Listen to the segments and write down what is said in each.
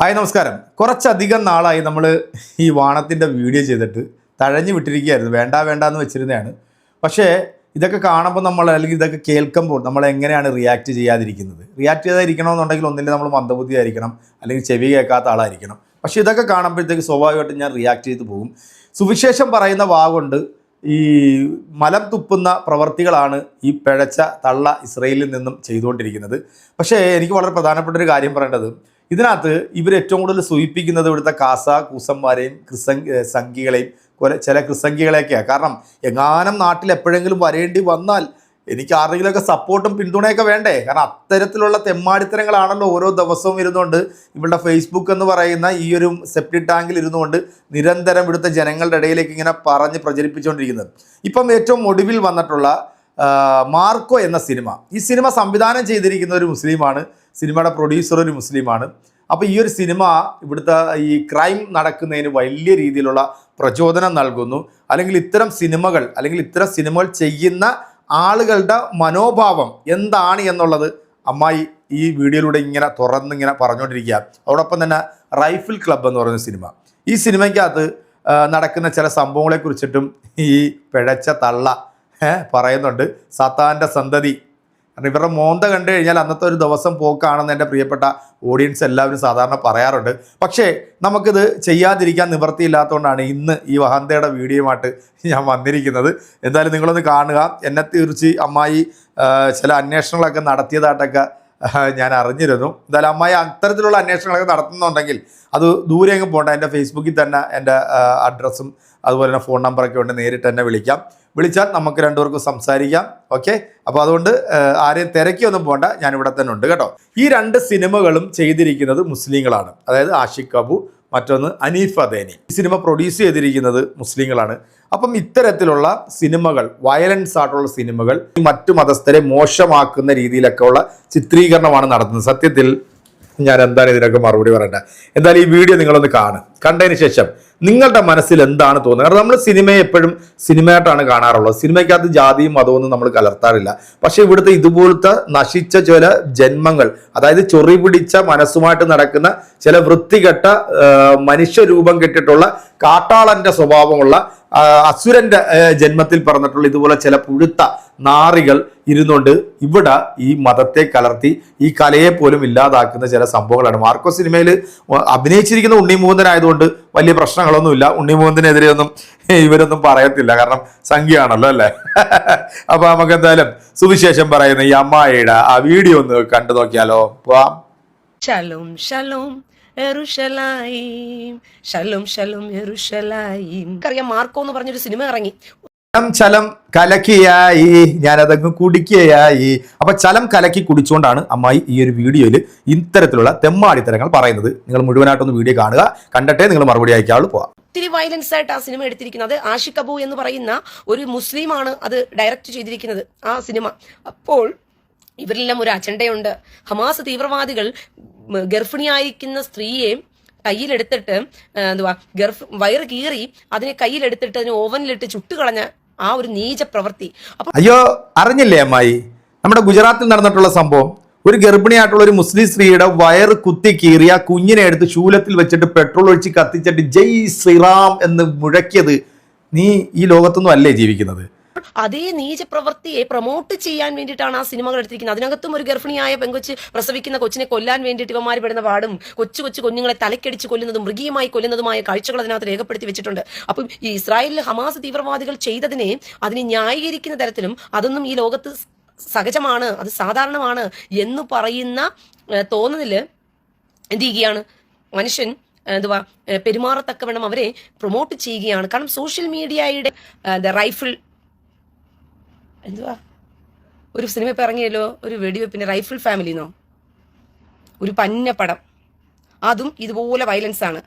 Hi നമസ്കാരം. കുറച്ചധികം നാളായി നമ്മൾ ഈ വാണത്തിന്റെ വീഡിയോ ചെയ്തിട്ട് തഴഞ്ഞു വിട്ടിരിക്കുകയായിരുന്നു. വേണ്ട വേണ്ട എന്ന് വെച്ചിരുന്നതാണ്. പക്ഷേ ഇതൊക്കെ കാണുമ്പോൾ നമ്മൾ അല്ലെങ്കിൽ ഇതൊക്കെ കേൾക്കുമ്പോൾ നമ്മൾ എങ്ങനെയാണ് റിയാക്ട് ചെയ്യാതിരിക്കുന്നത്? റിയാക്ട് ചെയ്യാതിരിക്കണമെന്നുണ്ടെങ്കിൽ ഒന്നില്ല നമ്മൾ മന്ദബുദ്ധിയായിരിക്കണം അല്ലെങ്കിൽ ചെവി കേൾക്കാത്ത ആളായിരിക്കണം. പക്ഷേ ഇതൊക്കെ കാണുമ്പോഴത്തേക്ക് സ്വാഭാവികമായിട്ടും ഞാൻ റിയാക്ട് ചെയ്ത് പോകും. സുവിശേഷം പറയുന്ന വാഗുണ്ട് ഈ മലം തുപ്പുന്ന പ്രവർത്തികളാണ് ഈ പിഴച്ച തള്ള ഇസ്രയേലിൽ നിന്നും ചെയ്തുകൊണ്ടിരിക്കുന്നത്. പക്ഷേ എനിക്ക് വളരെ പ്രധാനപ്പെട്ട ഒരു കാര്യം പറയേണ്ടത്. ഇതിനകത്ത് ഇവർ ഏറ്റവും കൂടുതൽ സൂചിപ്പിക്കുന്നത് ഇവിടുത്തെ കാസ കൂസന്മാരെയും ക്രിസംഗ് കുറെ ചില ക്രിസംഖികളെയൊക്കെയാണ് കാരണം എങ്ങാനും നാട്ടിൽ എപ്പോഴെങ്കിലും വരേണ്ടി വന്നാൽ എനിക്ക് ആരെങ്കിലുമൊക്കെ സപ്പോർട്ടും പിന്തുണയൊക്കെ വേണ്ടേ? കാരണം അത്തരത്തിലുള്ള തെമ്മാടിത്തരങ്ങളാണല്ലോ ഓരോ ദിവസവും ഇരുന്നുകൊണ്ട് ഇവളുടെ ഫേസ്ബുക്ക് എന്ന് പറയുന്ന ഈ ഒരു സെപ്റ്റി ടാങ്കിൽ ഇരുന്നുകൊണ്ട് നിരന്തരം ഇവിടുത്തെ ജനങ്ങളുടെ ഇടയിലേക്ക് ഇങ്ങനെ പറഞ്ഞ് പ്രചരിപ്പിച്ചുകൊണ്ടിരിക്കുന്നത്. ഇപ്പം ഏറ്റവും ഒടുവിൽ വന്നിട്ടുള്ള മാർക്കോ എന്ന സിനിമ. ഈ സിനിമ സംവിധാനം ചെയ്തിരിക്കുന്ന ഒരു മുസ്ലിമാണ് സിനിമയുടെ പ്രൊഡ്യൂസർ ഒരു മുസ്ലിമാണ്. അപ്പോൾ ഈ ഒരു സിനിമ ഇവിടുത്തെ ഈ ക്രൈം നടക്കുന്നതിന് വലിയ രീതിയിലുള്ള പ്രചോദനം നൽകുന്നു. അല്ലെങ്കിൽ ഇത്തരം സിനിമകൾ അല്ലെങ്കിൽ ഇത്തരം സിനിമകൾ ചെയ്യുന്ന ആളുകളുടെ മനോഭാവം എന്താണ് എന്നുള്ളത് അമ്മായി ഈ വീഡിയോയിലൂടെ ഇങ്ങനെ തുറന്നിങ്ങനെ പറഞ്ഞുകൊണ്ടിരിക്കുക അതോടൊപ്പം തന്നെ റൈഫിൾ ക്ലബ്ബ് എന്ന് പറയുന്ന സിനിമ. ഈ സിനിമയ്ക്കകത്ത് നടക്കുന്ന ചില സംഭവങ്ങളെക്കുറിച്ചിട്ടും ഈ പിഴച്ച തള്ള പറയുന്നുണ്ട് സത്താന്റെ സന്തതി. കാരണം ഇവരുടെ മോന്ത കണ്ടു കഴിഞ്ഞാൽ അന്നത്തെ ഒരു ദിവസം പോക്കാണെന്ന് എന്റെ പ്രിയപ്പെട്ട ഓഡിയൻസ് എല്ലാവരും സാധാരണ പറയാറുണ്ട്. പക്ഷേ നമുക്കിത് ചെയ്യാതിരിക്കാൻ നിവൃത്തിയില്ലാത്തതുകൊണ്ടാണ് ഇന്ന് ഈ വഹന്തയുടെ വീഡിയോയുമായിട്ട് ഞാൻ വന്നിരിക്കുന്നത്. എന്തായാലും നിങ്ങളൊന്ന് കാണുക. എന്നെ തീർച്ച അമ്മായി ചില അന്വേഷണങ്ങളൊക്കെ നടത്തിയതായിട്ടൊക്കെ ഞാൻ അറിഞ്ഞിരുന്നു. എന്തായാലും അമ്മായി അത്തരത്തിലുള്ള അന്വേഷണങ്ങളൊക്കെ നടത്തുന്നുണ്ടെങ്കിൽ അത് ദൂരെ എങ്ങും പോകണ്ട എന്റെ ഫേസ്ബുക്കിൽ തന്നെ എന്റെ അഡ്രസ്സും അതുപോലെ തന്നെ ഫോൺ നമ്പറൊക്കെ ഉണ്ട്. നേരിട്ട് തന്നെ വിളിക്കാം. വിളിച്ചാൽ നമുക്ക് രണ്ടുപേർക്കും സംസാരിക്കാം. ഓക്കെ അപ്പോൾ അതുകൊണ്ട് ആരെയും തിരക്കിയൊന്നും പോകണ്ട ഞാൻ ഇവിടെ തന്നെ ഉണ്ട് കേട്ടോ. ഈ രണ്ട് സിനിമകളും ചെയ്തിരിക്കുന്നത് മുസ്ലിങ്ങളാണ്. അതായത് ആഷിഖ് കബു മറ്റൊന്ന് അനീഫ് അദേനി. ഈ സിനിമ പ്രൊഡ്യൂസ് ചെയ്തിരിക്കുന്നത് മുസ്ലിങ്ങളാണ്. അപ്പം ഇത്തരത്തിലുള്ള സിനിമകൾ വയലൻസ് ആയിട്ടുള്ള സിനിമകൾ മറ്റു മതസ്ഥരെ മോശമാക്കുന്ന രീതിയിലൊക്കെ ഉള്ള ചിത്രീകരണമാണ് നടത്തുന്നത്. സത്യത്തിൽ ഞാൻ എന്താണ് ഇതിനൊക്കെ മറുപടി പറയേണ്ടത്? എന്തായാലും ഈ വീഡിയോ നിങ്ങളൊന്ന് കാണും കണ്ടതിന് ശേഷം നിങ്ങളുടെ മനസ്സിൽ എന്താണ് തോന്നുന്നത്? കാരണം നമ്മൾ സിനിമയെ എപ്പോഴും സിനിമയായിട്ടാണ് കാണാറുള്ളത്. സിനിമയ്ക്കകത്ത് ജാതിയും മതമൊന്നും നമ്മൾ കലർത്താറില്ല. പക്ഷെ ഇവിടുത്തെ ഇതുപോലത്തെ നശിച്ച ചില ജന്മങ്ങൾ അതായത് ചൊറി പിടിച്ച മനസ്സുമായിട്ട് നടക്കുന്ന ചില വൃത്തികെട്ട മനുഷ്യരൂപം കെട്ടിട്ടുള്ള കാട്ടാളന്റെ സ്വഭാവമുള്ള അസുരന്റെ ജന്മത്തിൽ പറഞ്ഞിട്ടുള്ള ഇതുപോലെ ചില പുഴുത്ത നാറികൾ ഇരുന്നുകൊണ്ട് ഇവിടെ ഈ മതത്തെ കലർത്തി ഈ കലയെ പോലും ഇല്ലാതാക്കുന്ന ചില സംഭവങ്ങളാണ്. മാർക്കോ സിനിമയിൽ അഭിനയിച്ചിരിക്കുന്ന ഉണ്ണി ഉണ്ണിമൂന്തനായതുകൊണ്ട് വലിയ പ്രശ്നങ്ങളൊന്നുമില്ല. ഉണ്ണി ഉണ്ണിമൂന്തനെതിരെ ഒന്നും ഇവരൊന്നും പറയത്തില്ല. കാരണം സംഖ്യയാണല്ലോ അല്ലേ? അപ്പൊ നമുക്ക് എന്തായാലും സുവിശേഷം പറയുന്ന ഈ അമ്മായിയുടെ ആ വീഡിയോ ഒന്ന് കണ്ടു നോക്കിയാലോ. പോവാം. ശലോം ശലോം എറുഷലായിം ഷലോം ഷലോം എറുഷലായിം അറിയാം മാർക്കോ എന്ന് പറഞ്ഞൊരു സിനിമ ഇറങ്ങി. ചലം കലക്കിയായി. ഞാനതങ്ങ് കുടിക്കുകയായി അപ്പൊ ചലം കലക്കി കുടിച്ചുകൊണ്ടാണ് അമ്മായി ഈ ഒരു വീഡിയോയിൽ ഇത്തരത്തിലുള്ള തെമ്മാടിത്തരങ്ങൾ പറയുന്നത്. നിങ്ങൾ മുഴുവനായിട്ടൊന്ന് വീഡിയോ കാണുക. കണ്ടിട്ടേ നിങ്ങൾ മറുപടി അയക്കാവുള്ളൂ. പോവാം. ഒത്തിരി വയലൻസ് ആയിട്ട് ആ സിനിമ എടുത്തിരിക്കുന്നത്. ആഷിഖ് അബു എന്ന് പറയുന്ന ഒരു മുസ്ലിമാണ് അത് ഡയറക്റ്റ് ചെയ്തിരിക്കുന്നത് ആ സിനിമ. അപ്പോൾ ഇവരെല്ലാം ഒരു അജണ്ടയുണ്ട്. ഹമാസ് തീവ്രവാദികൾ ഗർഭിണിയായിരിക്കുന്ന സ്ത്രീയെ കയ്യിലെടുത്തിട്ട് എന്തുവാ ഗർഭ വയറ് കീറി അതിനെ കയ്യിലെടുത്തിട്ട് അതിനെ ഓവനിലിട്ട് ചുട്ടുകളഞ്ഞ ആ ഒരു നീച പ്രവൃത്തി അയ്യോ അറിഞ്ഞില്ലേ അമ്മായി? നമ്മുടെ ഗുജറാത്തിൽ നടന്നിട്ടുള്ള സംഭവം ഒരു ഗർഭിണിയായിട്ടുള്ള ഒരു മുസ്ലിം സ്ത്രീയുടെ വയറ് കുത്തി കീറിയ കുഞ്ഞിനെ എടുത്ത് ശൂലത്തിൽ വെച്ചിട്ട് പെട്രോൾ ഒഴിച്ച് കത്തിച്ചിട്ട് ജയ് ശ്രീറാം എന്ന് മുഴക്കിയത് നീ ഈ ലോകത്തൊന്നും അല്ലേ ജീവിക്കുന്നത്? അതേ നീച പ്രവൃത്തിയെ പ്രൊമോട്ട് ചെയ്യാൻ വേണ്ടിയിട്ടാണ് ആ സിനിമകൾ എടുത്തിരിക്കുന്നത്. അതിനകത്തും ഒരു ഗർഭിണിയായ പെങ്കൊച്ച് പ്രസവിക്കുന്ന കൊച്ചിനെ കൊല്ലാൻ വേണ്ടിയിട്ട് ഇവന്മാർ പെടുന്ന പാടും. കൊച്ചു കൊച്ചു കുഞ്ഞുങ്ങളെ തലക്കടിച്ച് കൊല്ലുന്നതും മൃഗീയമായി കൊല്ലുന്നതുമായ കാഴ്ചകൾ അതിനകത്ത് രേഖപ്പെടുത്തി വെച്ചിട്ടുണ്ട്. അപ്പം ഈ ഇസ്രായേലിൽ ഹമാസ് തീവ്രവാദികൾ ചെയ്തതിനെ അതിനെ ന്യായീകരിക്കുന്ന തരത്തിലും അതൊന്നും ഈ ലോകത്ത് സഹജമാണ് അത് സാധാരണമാണ് എന്ന് പറയുന്ന തോന്നലിൽ എന്ത് ചെയ്യുകയാണ്? മനുഷ്യൻ എന്തുവാ പെരുമാറത്തക്കവണ്ണം അവരെ പ്രൊമോട്ട് ചെയ്യുകയാണ്. കാരണം സോഷ്യൽ മീഡിയയുടെ റൈഫിൾ എന്തുവാ? ഒരു സിനിമ ഇപ്പം ഇറങ്ങിയല്ലോ ഒരു വെടിവെപ്പിന്റെ റൈഫിൾ ഫാമിലിന്നോ ഒരു പന്ന പടം. അതും ഇതുപോലെ വയലൻസ് ആണ്.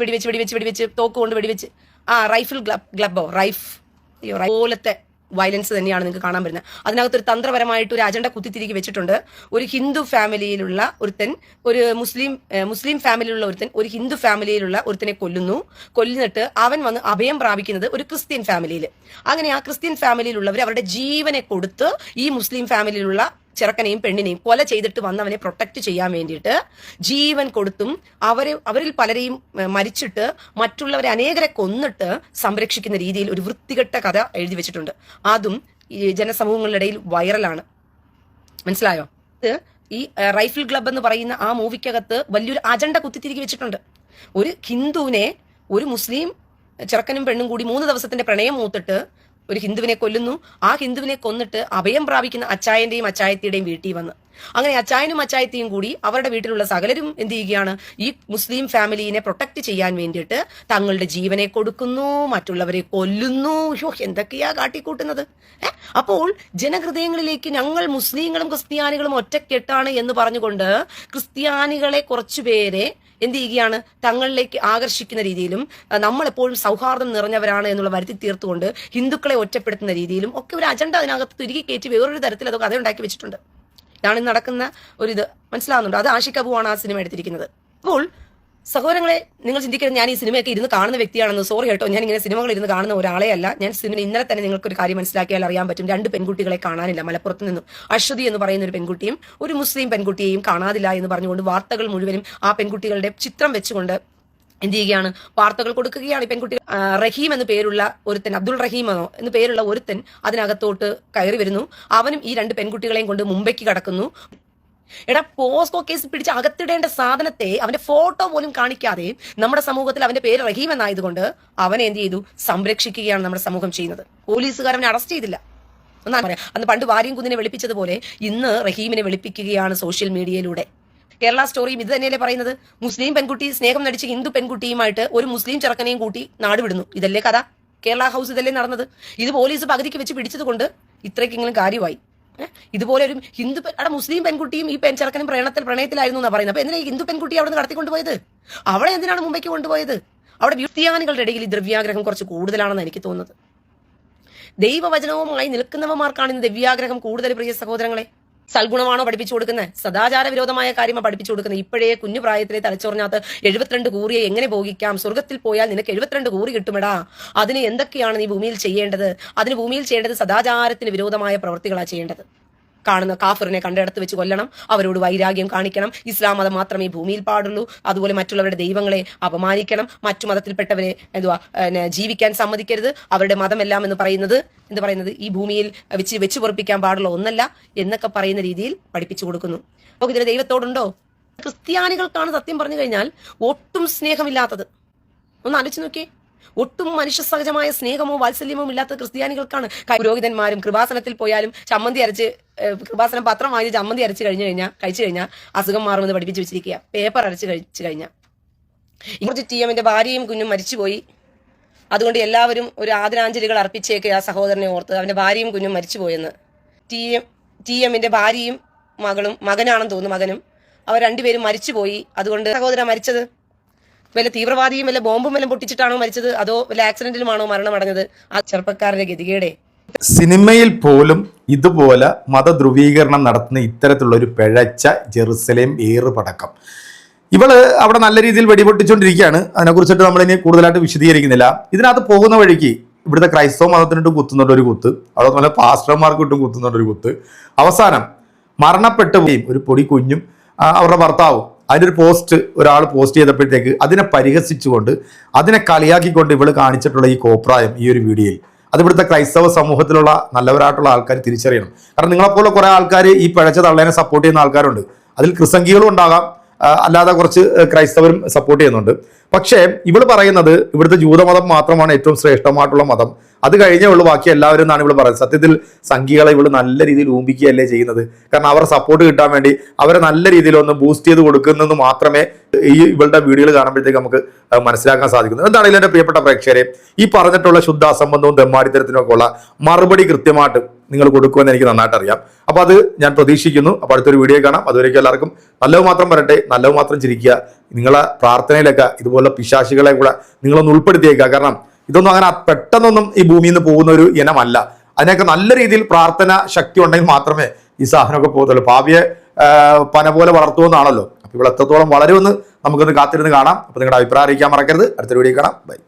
വെടിവെച്ച് വെടിവെച്ച് വെടിവെച്ച് തോക്ക് കൊണ്ട് വെടിവെച്ച്. ആ റൈഫിൾ ഗ്ലബ് ഗ്ലബോ റൈഫ്. അയ്യോ പോലത്തെ വയലൻസ് തന്നെയാണ് നിങ്ങൾക്ക് കാണാൻ വരുന്നത് അതിനകത്ത് ഒരു തന്ത്രപരമായിട്ട് ഒരു അജണ്ട കുത്തിത്തിരിക്കി വെച്ചിട്ടുണ്ട്. ഒരു ഹിന്ദു ഫാമിലിയിലുള്ള ഒരുത്തൻ ഒരു മുസ്ലിം മുസ്ലിം ഫാമിലിയിലുള്ള ഒരുത്തൻ ഒരു ഹിന്ദു ഫാമിലിയിലുള്ള ഒരുത്തനെ കൊല്ലുന്നു. കൊല്ലുന്നിട്ട് അവൻ വന്ന് അഭയം പ്രാപിക്കുന്നത് ഒരു ക്രിസ്ത്യൻ ഫാമിലിയിൽ. അങ്ങനെ ആ ക്രിസ്ത്യൻ ഫാമിലിയിലുള്ളവർ അവരുടെ ജീവനെ കൊടുത്ത് ഈ മുസ്ലിം ഫാമിലിയിലുള്ള ചെറുക്കനെയും പെണ്ണിനെയും കൊല ചെയ്തിട്ട് വന്നവനെ പ്രൊട്ടക്ട് ചെയ്യാൻ വേണ്ടിയിട്ട് ജീവൻ കൊടുത്തും അവരെ അവരിൽ പലരെയും മരിച്ചിട്ട് മറ്റുള്ളവരെ അനേകരെ കൊന്നിട്ട് സംരക്ഷിക്കുന്ന രീതിയിൽ ഒരു വൃത്തികെട്ട കഥ എഴുതി വെച്ചിട്ടുണ്ട്. അതും ഈ ജനസമൂഹങ്ങളുടെ ഇടയിൽ വൈറലാണ് മനസ്സിലായോ? ഈ റൈഫിൾ ക്ലബ് എന്ന് പറയുന്ന ആ മൂവിക്കകത്ത് വലിയൊരു അജണ്ട കുത്തിത്തിരികെ വെച്ചിട്ടുണ്ട്. ഒരു ഹിന്ദുവിനെ ഒരു മുസ്ലിം ചെറുക്കനും പെണ്ണും കൂടി മൂന്ന് ദിവസത്തിന്റെ പ്രണയം മൂത്തിട്ട് ഒരു ഹിന്ദുവിനെ കൊല്ലുന്നു. ആ ഹിന്ദുവിനെ കൊന്നിട്ട് അഭയം പ്രാപിക്കുന്ന അച്ചായന്റെയും അച്ചായത്തിയുടെയും വീട്ടിൽ വന്ന്. അങ്ങനെ അച്ചായനും അച്ചായത്തിയും കൂടി അവരുടെ വീട്ടിലുള്ള സകലരും എന്ത് ചെയ്യുകയാണ്? ഈ മുസ്ലിം ഫാമിലിനെ പ്രൊട്ടക്ട് ചെയ്യാൻ വേണ്ടിയിട്ട് തങ്ങളുടെ ജീവനെ കൊടുക്കുന്നു മറ്റുള്ളവരെ കൊല്ലുന്നു. ഷോ എന്തൊക്കെയാ കാട്ടിക്കൂട്ടുന്നത്? അപ്പോൾ ജനഹൃദയങ്ങളിലേക്ക് ഞങ്ങൾ മുസ്ലിങ്ങളും ക്രിസ്ത്യാനികളും ഒറ്റക്കെട്ടാണ് എന്ന് പറഞ്ഞുകൊണ്ട് ക്രിസ്ത്യാനികളെ കുറച്ചുപേരെ എന്ത് ചെയ്യുകയാണ് തങ്ങളിലേക്ക് ആകർഷിക്കുന്ന രീതിയിലും നമ്മളെപ്പോഴും സൗഹാർദ്ദം നിറഞ്ഞവരാണ് എന്നുള്ള വരുത്തി തീർത്തുകൊണ്ട് ഹിന്ദുക്കളെ ഒറ്റപ്പെടുത്തുന്ന രീതിയിലും ഒക്കെ ഒരു അജണ്ട അതിനകത്ത് തിരികെ കയറ്റി വേറൊരു തരത്തിൽ അതൊക്കെ കഥ ഉണ്ടാക്കി വെച്ചിട്ടുണ്ട്. ഇതാണ് നടക്കുന്ന ഒരു ഇത്. മനസ്സിലാവുന്നുണ്ട്? അത് ആഷിക് ആ സിനിമ എടുത്തിരിക്കുന്നത്. അപ്പോൾ സഹോദരങ്ങളെ നിങ്ങൾ ചിന്തിക്കരുത്. ഞാൻ ഈ സിനിമയൊക്കെ ഇരുന്ന് കാണുന്ന വ്യക്തിയാണെന്ന്. സോറി കേട്ടോ. ഞാൻ ഇങ്ങനെ സിനിമകൾ ഇരുന്ന് കാണുന്ന ഒരാളെ അല്ല ഞാൻ സിനിമ ഇന്നലെ തന്നെ നിങ്ങൾക്ക് ഒരു കാര്യം മനസ്സിലാക്കിയാൽ അറിയാൻ പറ്റും. രണ്ട് പെൺകുട്ടികളെ കാണാനില്ല. മലപ്പുറത്ത് നിന്നും അശ്വതി എന്ന് പറയുന്ന ഒരു പെൺകുട്ടിയും ഒരു മുസ്ലിം പെൺകുട്ടിയെയും കാണാതില്ല എന്ന് പറഞ്ഞുകൊണ്ട് വാർത്തകൾ മുഴുവനും ആ പെൺകുട്ടികളുടെ ചിത്രം വെച്ചുകൊണ്ട് എന്ത് ചെയ്യുകയാണ്? വാർത്തകൾ കൊടുക്കുകയാണ് ഈ പെൺകുട്ടി. റഹീം എന്ന് പേരുള്ള ഒരുത്തൻ അബ്ദുൾ റഹീം എന്നോ എന്ന് പേരുള്ള ഒരുത്തൻ അതിനകത്തോട്ട് കയറി വരുന്നു. അവനും ഈ രണ്ട് പെൺകുട്ടികളെയും കൊണ്ട് മുംബൈക്ക് കടക്കുന്നു. എടാ പോസ്കോ കേസ് പിടിച്ച് അകത്തിടേണ്ട സാധനത്തെ അവന്റെ ഫോട്ടോ പോലും കാണിക്കാതെ നമ്മുടെ സമൂഹത്തിൽ അവന്റെ പേര് റഹീം എന്നായതുകൊണ്ട് അവനെ എന്ത് ചെയ്തു? സംരക്ഷിക്കുകയാണ് നമ്മുടെ സമൂഹം ചെയ്യുന്നത്. പോലീസുകാർ അവനെ അറസ്റ്റ് ചെയ്തില്ല. എന്നാ പറയാം? അന്ന് പണ്ട് വാര്യം കുന്നിനെ വെളുപ്പിച്ചതുപോലെ ഇന്ന് റഹീമിനെ വെളുപ്പിക്കുകയാണ് സോഷ്യൽ മീഡിയയിലൂടെ. കേരള സ്റ്റോറിയും ഇത് തന്നെയല്ലേ പറയുന്നത്? മുസ്ലിം പെൺകുട്ടി സ്നേഹം നടിച്ച് ഹിന്ദു പെൺകുട്ടിയുമായിട്ട് ഒരു മുസ്ലിം ചെറുക്കനെയും കൂട്ടി നാടുവിടുന്നു ഇതല്ലേ കഥ? കേരള ഹൗസ് ഇതല്ലേ നടന്നത്? ഇത് പോലീസ് പകുതിക്ക് വെച്ച് പിടിച്ചത് കൊണ്ട് ഇത്രയ്ക്കെങ്കിലും കാര്യമായി? ഇതുപോലെ ഒരു ഹിന്ദു അവിടെ മുസ്ലിം പെൺകുട്ടിയും ഈ പെൺ പ്രണയത്തിൽ പ്രണയത്തിലായിരുന്നു എന്നാ പറയുന്നത്. അപ്പൊ എന്തിനാ ഈ ഹിന്ദു പെൺകുട്ടി അവിടെ നിന്ന് കടത്തിക്കൊണ്ടുപോയത്? അവളെ എന്തിനാണ് മുംബൈക്ക് കൊണ്ടുപോയത്? അവിടെ ക്രിസ്ത്യാനികളുടെ ഇടയിൽ ഈ ദ്രവ്യാഗ്രഹം കുറച്ച് കൂടുതലാണെന്ന് എനിക്ക് തോന്നുന്നത്. ദൈവവചനവുമായി നിൽക്കുന്നവന്മാർക്കാണ് ഇന്ന് ദിവ്യാഗ്രഹം കൂടുതൽ പ്രിയ സഹോദരങ്ങളെ. സൽഗുണമാണോ പഠിപ്പിച്ചു കൊടുക്കുന്നത് സദാചാര വിരോധമായ കാര്യമാണ് പഠിപ്പിച്ചു കൊടുക്കുന്നത് ഇപ്പോഴേ കുഞ്ഞു പ്രായത്തിലെ തലച്ചോറിനകത്ത് എഴുപത്തിരണ്ട് കൂറിയെ എങ്ങനെ ഭോഗിക്കാം? സ്വർഗത്തിൽ പോയാൽ നിനക്ക് എഴുപത്തിരണ്ട് കൂറി കിട്ടുമെടാ. അതിന് എന്തൊക്കെയാണ് നീ ഭൂമിയിൽ ചെയ്യേണ്ടത്? അതിന് ഭൂമിയിൽ ചെയ്യേണ്ടത് സദാചാരത്തിന് വിരോധമായ പ്രവൃത്തികളാണ് ചെയ്യേണ്ടത്. കാണുന്ന കാഫറിനെ കണ്ടെടുത്ത് വെച്ച് കൊല്ലണം. അവരോട് വൈരാഗ്യം കാണിക്കണം. ഇസ്ലാം മതം മാത്രമേ ഭൂമിയിൽ പാടുള്ളൂ. അതുപോലെ മറ്റുള്ളവരുടെ ദൈവങ്ങളെ അപമാനിക്കണം. മറ്റു മതത്തിൽപ്പെട്ടവരെ എന്തുവാ ജീവിക്കാൻ സമ്മതിക്കരുത്. അവരുടെ മതമെല്ലാം എന്ന് പറയുന്നത് എന്ന് പറയുന്നത്? ഈ ഭൂമിയിൽ വെച്ച് വെച്ച് പൊറപ്പിക്കാൻ പാടുള്ള ഒന്നല്ല എന്നൊക്കെ പറയുന്ന രീതിയിൽ പഠിപ്പിച്ചു കൊടുക്കുന്നു. അപ്പോൾ ഇതിന് ദൈവത്തോടുണ്ടോ? ക്രിസ്ത്യാനികൾക്കാണ് സത്യം പറഞ്ഞു കഴിഞ്ഞാൽ ഒട്ടും സ്നേഹമില്ലാത്തത്. ഒന്ന് ആലോചിച്ച് നോക്കിയേ. ഒട്ടും മനുഷ്യ സഹജമായ സ്നേഹമോ വാത്സല്യമോ ഇല്ലാത്ത ക്രിസ്ത്യാനികൾക്കാണ് പുരോഹിതന്മാരും കൃപാസനത്തിൽ പോയാലും ചമ്മന്തി അരച്ച് കൃപാസനം പത്രം വാങ്ങി ചമ്മന്തി അരച്ച് കഴിഞ്ഞു കഴിഞ്ഞാൽ കഴിച്ചു കഴിഞ്ഞാൽ അസുഖം മാറുമെന്ന് പഠിപ്പിച്ച് വെച്ചിരിക്കുക. പേപ്പർ അരച്ച് കഴിച്ചു കഴിഞ്ഞാൽ ഇങ്ങോട്ട് ടി എമ്മിന്റെ ഭാര്യയും കുഞ്ഞും മരിച്ചുപോയി. അതുകൊണ്ട് എല്ലാവരും ഒരു ആദരാഞ്ജലികൾ അർപ്പിച്ചേക്ക് ആ സഹോദരനെ ഓർത്ത് അവന്റെ ഭാര്യയും കുഞ്ഞും മരിച്ചുപോയെന്ന്. ടി എം ടി എമ്മിന്റെ ഭാര്യയും മകളും മകനാണെന്ന് തോന്നുന്നു മകനും. അവർ രണ്ടുപേരും മരിച്ചുപോയി. അതുകൊണ്ട് സഹോദര മരിച്ചത് വല്ല തീവ്രവാദിയും വല്ല ബോംബും വല്ലതും പൊട്ടിച്ചിട്ടാണോ മരിച്ചത്? അതോ വല്ല ആക്സിഡന്റിലുമാണോ മരണമടഞ്ഞത്? ആ ചെറുപ്പക്കാരന്റെ ഗതികേടെ. സിനിമയിൽ പോലും ഇതുപോലെ മതധ്രുവീകരണം നടത്തുന്ന ഇത്തരത്തിലുള്ള ഒരു പിഴച്ച ജെറുസലേം ഏറുപടക്കം ഇവൾ അവിടെ നല്ല രീതിയിൽ വെടിപൊട്ടിച്ചുകൊണ്ടിരിക്കുകയാണ് അതിനെക്കുറിച്ചിട്ട് നമ്മളിനി കൂടുതലായിട്ട് വിശദീകരിക്കുന്നില്ല. ഇതിനകത്ത് പോകുന്ന വഴിക്ക് ഇവിടുത്തെ ക്രൈസ്തവ മതത്തിനിട്ടും കുത്തുന്നുണ്ട് ഒരു കുത്ത്. അവിടെ നല്ല പാസ്റ്റർമാർക്ക് ഇട്ടും കുത്തുന്നുണ്ട് ഒരു കുത്ത്. അവസാനം മരണപ്പെട്ടു പോയി ഒരു പൊടി കുഞ്ഞും അവരുടെ ഭർത്താവും അതിന്റെ ഒരു പോസ്റ്റ് ഒരാൾ പോസ്റ്റ് ചെയ്തപ്പോഴത്തേക്ക് അതിനെ പരിഹസിച്ചുകൊണ്ട് അതിനെ കളിയാക്കിക്കൊണ്ട് ഇവൾ കാണിച്ചിട്ടുള്ള ഈ കോപ്രായം ഈ ഒരു വീഡിയോയിൽ. അത് ഇവിടുത്തെ ക്രൈസ്തവ സമൂഹത്തിലുള്ള നല്ലവരായിട്ടുള്ള ആൾക്കാർ തിരിച്ചറിയണം. കാരണം നിങ്ങളെപ്പോലെ കുറേ ആൾക്കാർ ഈ പിഴച്ച തള്ളേനെ സപ്പോർട്ട് ചെയ്യുന്ന ആൾക്കാരുണ്ട്. അതിൽ ക്രിസംഗികളും ഉണ്ടാകാം. അല്ലാതെ കുറച്ച് ക്രൈസ്തവരും സപ്പോർട്ട് ചെയ്യുന്നുണ്ട്. പക്ഷേ ഇവൾ പറയുന്നത് ഇവിടുത്തെ ജൂതമതം മാത്രമാണ് ഏറ്റവും ശ്രേഷ്ഠമായിട്ടുള്ള മതം. അത് കഴിഞ്ഞേ ഉള്ളൂ ബാക്കി എല്ലാവരും എന്നാണ് ഇവൾ പറയുന്നത്. സത്യത്തിൽ സംഘികളെ ഇവൾ നല്ല രീതിയിൽ ഊമ്പിക്കുകയല്ലേ ചെയ്യുന്നത്. കാരണം അവരുടെ സപ്പോർട്ട് കിട്ടാൻ വേണ്ടി അവരെ നല്ല രീതിയിൽ ഒന്ന് ബൂസ്റ്റ് ചെയ്ത് കൊടുക്കുന്നത് മാത്രമേ ഈ ഇവളുടെ വീഡിയോകൾ കാണുമ്പോഴത്തേക്ക് നമുക്ക് മനസ്സിലാക്കാൻ സാധിക്കുന്നു. എന്താണെങ്കിലും എന്റെ പ്രിയപ്പെട്ട പ്രേക്ഷകരെ ഈ പറഞ്ഞിട്ടുള്ള ശുദ്ധ അസംബന്ധവും തെമ്മാടിത്തരത്തിനും ഉള്ള മറുപടി കൃത്യമായിട്ട് നിങ്ങൾ കൊടുക്കുമെന്ന് എനിക്ക് നന്നായിട്ട് അറിയാം അപ്പോൾ അത് ഞാൻ പ്രതീക്ഷിക്കുന്നു. അപ്പോൾ അടുത്തൊരു വീഡിയോ കാണാം. അതുവരേക്കും എല്ലാവർക്കും നല്ലത് മാത്രം വരട്ടെ നല്ലത് മാത്രം ചിരിക്കുക. നിങ്ങളെ പ്രാർത്ഥനയിലൊക്കെ ഇതുപോലെ പിശാശികളെ കൂടെ നിങ്ങളൊന്ന് ഉൾപ്പെടുത്തിയേക്കുക. കാരണം ഇതൊന്നും അങ്ങനെ പെട്ടെന്നൊന്നും ഈ ഭൂമിയിൽ നിന്ന് പോകുന്ന ഒരു ഇനമല്ല. അതിനൊക്കെ നല്ല രീതിയിൽ പ്രാർത്ഥന ശക്തി ഉണ്ടെങ്കിൽ മാത്രമേ ഈ സാധനമൊക്കെ പോകത്തുള്ളൂ. ഭാവിയെ ആ, പന പോലെ വളർത്തുമെന്നാണല്ലോ അപ്പോൾ ഇവിടെ എത്രത്തോളം വളരുമെന്ന് നമുക്കൊന്ന് കാത്തിരുന്ന് കാണാം. അപ്പോൾ നിങ്ങളുടെ അഭിപ്രായം അറിയിക്കാൻ മറക്കരുത്. അടുത്തൊരു വീഡിയോ കാണാം. ബൈ.